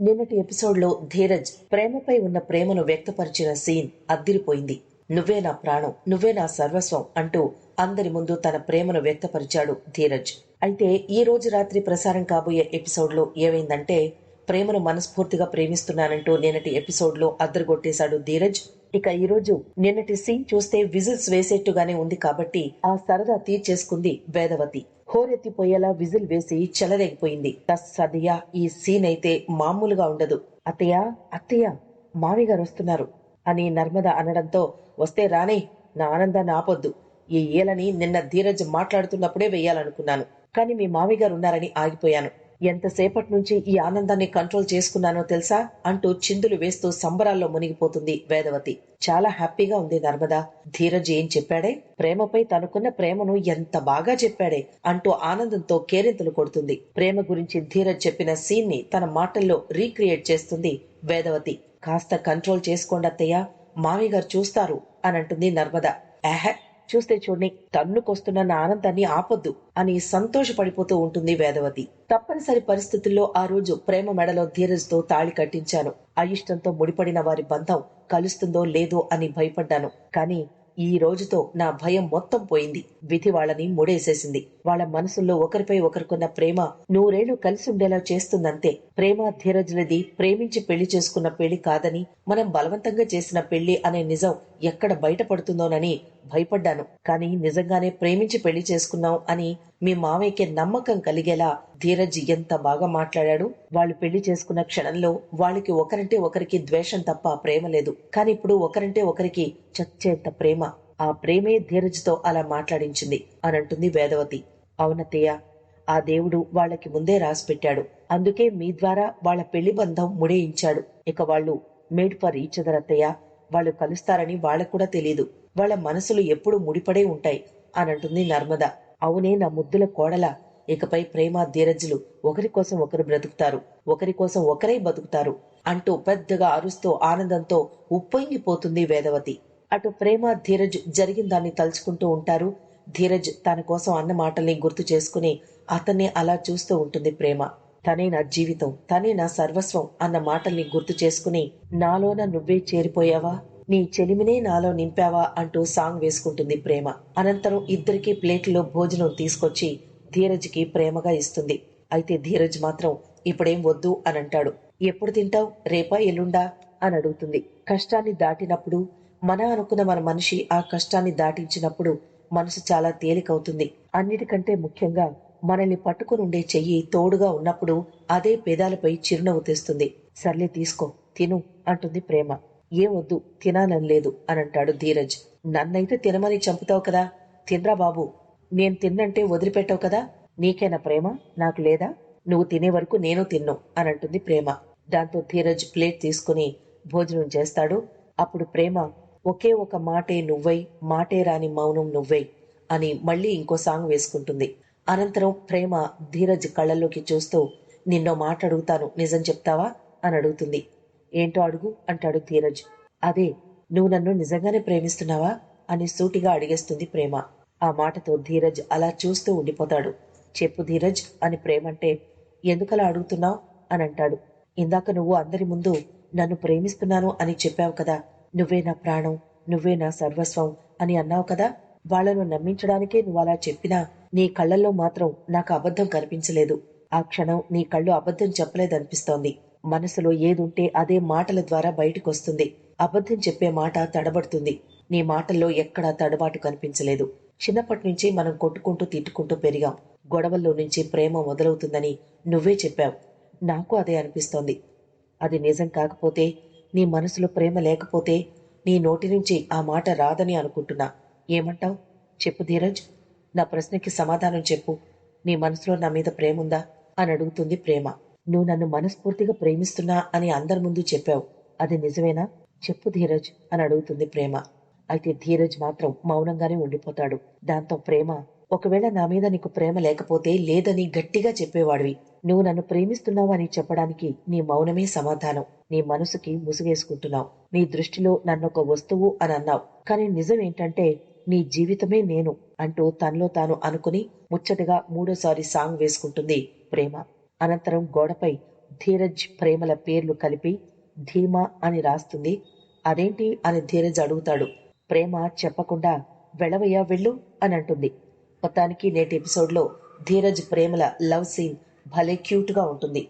నిన్నటి ఎపిసోడ్లో ధీరజ్ ప్రేమపై ఉన్న ప్రేమను వ్యక్తపరిచిన సీన్ అద్దిరిపోయింది. నువ్వే నా ప్రాణం నువ్వే నా సర్వస్వం అంటూ అందరి ముందు తన ప్రేమను వ్యక్తపరిచాడు ధీరజ్. అయితే ఈ రోజు రాత్రి ప్రసారం కాబోయే ఎపిసోడ్లో ఏమైందంటే ప్రేమను మనస్ఫూర్తిగా ప్రేమిస్తున్నానంటూ నిన్నటి ఎపిసోడ్లో అద్దరుగొట్టేశాడు ధీరజ్. ఇక ఈ రోజు నిన్నటి సీన్ చూస్తే విజిల్స్ వేసేట్టుగానే ఉంది కాబట్టి ఆ సరదా తీర్చేసుకుంది వేదవతి. హోరెత్తిపోయేలా విజిల్ వేసి చెలరేగిపోయింది. సదియా ఈ సీన్ అయితే మామూలుగా ఉండదు. అత్తయ్య అత్తయ్య మావి గారు వస్తున్నారు అని నర్మద అనడంతో వస్తే రానే నా ఆనందాన్ని ఆపొద్దు. ఈ ఏలని నిన్న ధీరజ్ మాట్లాడుతున్నప్పుడే వెయ్యాలనుకున్నాను కానీ మీ మావి గారు ఉన్నారని ఆగిపోయాను. ఎంతసేపటి నుంచి ఈ ఆనందాన్ని కంట్రోల్ చేసుకున్నానో తెలుసా అంటూ చిందులు వేస్తూ సంబరాల్లో మునిగిపోతుంది వేదవతి. చాలా హ్యాపీగా ఉంది నర్మదా. ధీరజ్ ఏం చెప్పాడే? ప్రేమపై తనకున్న ప్రేమను ఎంత బాగా చెప్పాడే? అంటూ ఆనందంతో కేరింతలు కొడుతుంది. ప్రేమ గురించి ధీరజ్ చెప్పిన సీన్ని తన మాటల్లో రీక్రియేట్ చేస్తుంది వేదవతి. కాస్త కంట్రోల్ చేసుకోండి అత్తయ్య మామి గారు చూస్తారు అని అంటుంది నర్మద. ఆహా చూస్తే చూడండి తన్నుకొస్తున్న నా ఆనందాన్ని ఆపొద్దు అని సంతోషపడిపోతూ ఉంటుంది వేదవతి. తప్పనిసరి పరిస్థితుల్లో ఆ రోజు ప్రేమ మెడలో ధీరజ్తో తాళి కట్టించాను. అయిష్టంతో ముడిపడిన వారి బంధం కలుస్తుందో లేదో అని భయపడ్డాను. కానీ ఈ రోజుతో నా భయం మొత్తం పోయింది. విధి వాళ్ళని ముడేసేసింది. వాళ్ళ మనసుల్లో ఒకరిపై ఒకరికున్న ప్రేమ నూరేళ్ళు కలిసి ఉండేలా చేస్తుందంతే. ప్రేమ ధీరజులది ప్రేమించి పెళ్ళి చేసుకున్న పెళ్ళి కాదని మనం బలవంతంగా చేసిన పెళ్ళి అనే నిజం ఎక్కడ బయటపడుతుందోనని భయపడ్డాను. కానీ నిజంగానే ప్రేమించి పెళ్ళి చేసుకున్నాం అని మీ మావయ్యకి నమ్మకం కలిగేలా ధీరజ్ ఎంత బాగా మాట్లాడాడు. వాళ్ళు పెళ్ళి చేసుకున్న క్షణంలో వాళ్ళకి ఒకరంటే ఒకరికి ద్వేషం తప్ప ప్రేమ లేదు. కానీ ఇప్పుడు ఒకరంటే ఒకరికి చచ్చేంత ప్రేమ. ఆ ప్రేమే ధీరజ్తో అలా మాట్లాడించింది అని అంటుంది వేదవతి. అవునతయ్య ఆ దేవుడు వాళ్ళకి ముందే రాసి పెట్టాడు. అందుకే మీ ద్వారా వాళ్ళ పెళ్ళి బంధం ముడేయించాడు. ఇక వాళ్ళు మేడ్ ఫర్ ఈచ్ అదర్ అత్తయ్య వాళ్ళు కలుస్తారని వాళ్ళకు కూడా తెలియదు వాళ్ళ మనసులు ఎప్పుడు ముడిపడే ఉంటాయి అనంటుంది నర్మద. అవునే నా ముద్దుల కోడల. ఇకపై ప్రేమ ధీరజ్లు ఒకరి కోసం ఒకరు బ్రతుకుతారు. ఒకరి కోసం ఒకరే బతుకుతారు అంటూ పెద్దగా అరుస్తూ ఆనందంతో ఉప్పొంగిపోతుంది వేదవతి. అటు ప్రేమ ధీరజ్ జరిగిన దాన్ని తలుచుకుంటూ ఉంటారు. ధీరజ్ తన కోసం అన్న మాటల్ని గుర్తు చేసుకుని అతన్ని అలా చూస్తూ ఉంటుంది ప్రేమ. తనే నా జీవితం తనే నా సర్వస్వం అన్న మాటల్ని గుర్తు చేసుకుని నాలోన నువ్వే చేరిపోయావా? నీ చెలిమినే నాలో నింపావా అంటూ సాంగ్ వేసుకుంటుంది ప్రేమ. అనంతరం ఇద్దరికి ప్లేట్లో భోజనం తీసుకొచ్చి ధీరజ్కి ప్రేమగా ఇస్తుంది. అయితే ధీరజ్ మాత్రం ఇప్పుడేం వద్దు అని అంటాడు ఎప్పుడు తింటావు? రేపా? ఎల్లుండా? అని అడుగుతుంది. కష్టాన్ని దాటినప్పుడు మన అనుకున్న మన మనిషి ఆ కష్టాన్ని దాటించినప్పుడు మనసు చాలా తేలికవుతుంది. అన్నిటికంటే ముఖ్యంగా మనల్ని పట్టుకుని ఉండే చెయ్యి తోడుగా ఉన్నప్పుడు అదే పేదాలపై చిరునవ్వు తెస్తుంది. సర్లే తీసుకో తిను అంటుంది ప్రేమ. ఏం వద్దు తినాలని లేదు అని అంటాడు ధీరజ్. నన్నైతే తినమని చంపుతావు కదా. తినరా బాబు. నేను తిన్నంటే వదిలిపెట్టావు కదా. నీకేనా ప్రేమ? నాకు లేదా? నువ్వు తినే వరకు నేను తిన్ను అని అంటుంది ప్రేమ. దాంతో ధీరజ్ ప్లేట్ తీసుకుని భోజనం చేస్తాడు. అప్పుడు ప్రేమ ఒకే ఒక మాటే నువ్వై మాటే రాని మౌనం నువ్వై అని మళ్ళీ ఇంకో సాంగ్ వేసుకుంటుంది. అనంతరం ప్రేమ ధీరజ్ కళ్ళల్లోకి చూస్తూ నిన్నో మాట అడుగుతాను నిజం చెప్తావా? అని అడుగుతుంది. ఏంటో అడుగు అంటాడు ధీరజ్. అదే నువ్వు నన్ను నిజంగానే ప్రేమిస్తున్నావా? అని సూటిగా అడిగేస్తుంది ప్రేమ. ఆ మాటతో ధీరజ్ అలా చూస్తూ ఉండిపోతాడు. చెప్పు ధీరజ్ అని ప్రేమంటే ఎందుకలా అడుగుతున్నావు? అని అంటాడు. ఇందాక నువ్వు అందరి ముందు నన్ను ప్రేమిస్తున్నాను అని చెప్పావు కదా. నువ్వే నా ప్రాణం నువ్వే నా సర్వస్వం అని అన్నావు కదా. వాళ్ళను నమ్మించడానికే నువ్వు అలా చెప్పినా నీ కళ్ళల్లో మాత్రం నాకు అబద్ధం కనిపించలేదు. ఆ క్షణం నీ కళ్ళు అబద్ధం చెప్పలేదనిపిస్తోంది. మనసులో ఏదుంటే అదే మాటల ద్వారా బయటకొస్తుంది. అబద్ధం చెప్పే మాట తడబడుతుంది. నీ మాటల్లో ఎక్కడా తడబాటు కనిపించలేదు. చిన్నప్పటి నుంచి మనం కొట్టుకుంటూ తిట్టుకుంటూ పెరిగాం. గొడవల్లో నుంచి ప్రేమ మొదలవుతుందని నువ్వే చెప్పావు. నాకు అదే అనిపిస్తోంది. అది నిజం కాకపోతే నీ మనసులో ప్రేమ లేకపోతే నీ నోటి నుంచి ఆ మాట రాదని అనుకుంటున్నా. ఏమంటావ్? చెప్పు ధీరజ్. నా ప్రశ్నకి సమాధానం చెప్పు. నీ మనసులో నా మీద ప్రేమ ఉందా అని అడుగుతుంది ప్రేమ. నువ్వు నన్ను మనస్ఫూర్తిగా ప్రేమిస్తున్నా అని అందరి ముందు చెప్పావు. అది నిజమేనా? చెప్పు ధీరజ్ అని అడుగుతుంది ప్రేమ. అయితే ధీరజ్ మాత్రం మౌనంగానే ఉండిపోతాడు. దాంతో ప్రేమ ఒకవేళ నా మీద నీకు ప్రేమ లేకపోతే లేదని గట్టిగా చెప్పేవాడివి. నువ్వు నన్ను ప్రేమిస్తున్నావు అని చెప్పడానికి నీ మౌనమే సమాధానం. నీ మనసుకి ముసుగేసుకుంటున్నావు. నీ దృష్టిలో నన్నొక వస్తువు అని అన్నావు. కానీ నిజం ఏంటంటే నీ జీవితమే నేను అంటూ తనలో తాను అనుకుని ముచ్చటగా మూడోసారి సాంగ్ వేసుకుంటుంది ప్రేమ. అనంతరం గోడపై ధీరజ్ ప్రేమల పేర్లు కలిపి ధీమా అని రాస్తుంది. అదేంటి? అని ధీరజ్ అడుగుతాడు. ప్రేమ చెప్పకుండా వెళ్ళవయ్యా వెళ్ళు అని అంటుంది. మొత్తానికి నేటి ఎపిసోడ్లో ధీరజ్ ప్రేమల లవ్ సీన్ భలే క్యూట్గా ఉంటుంది.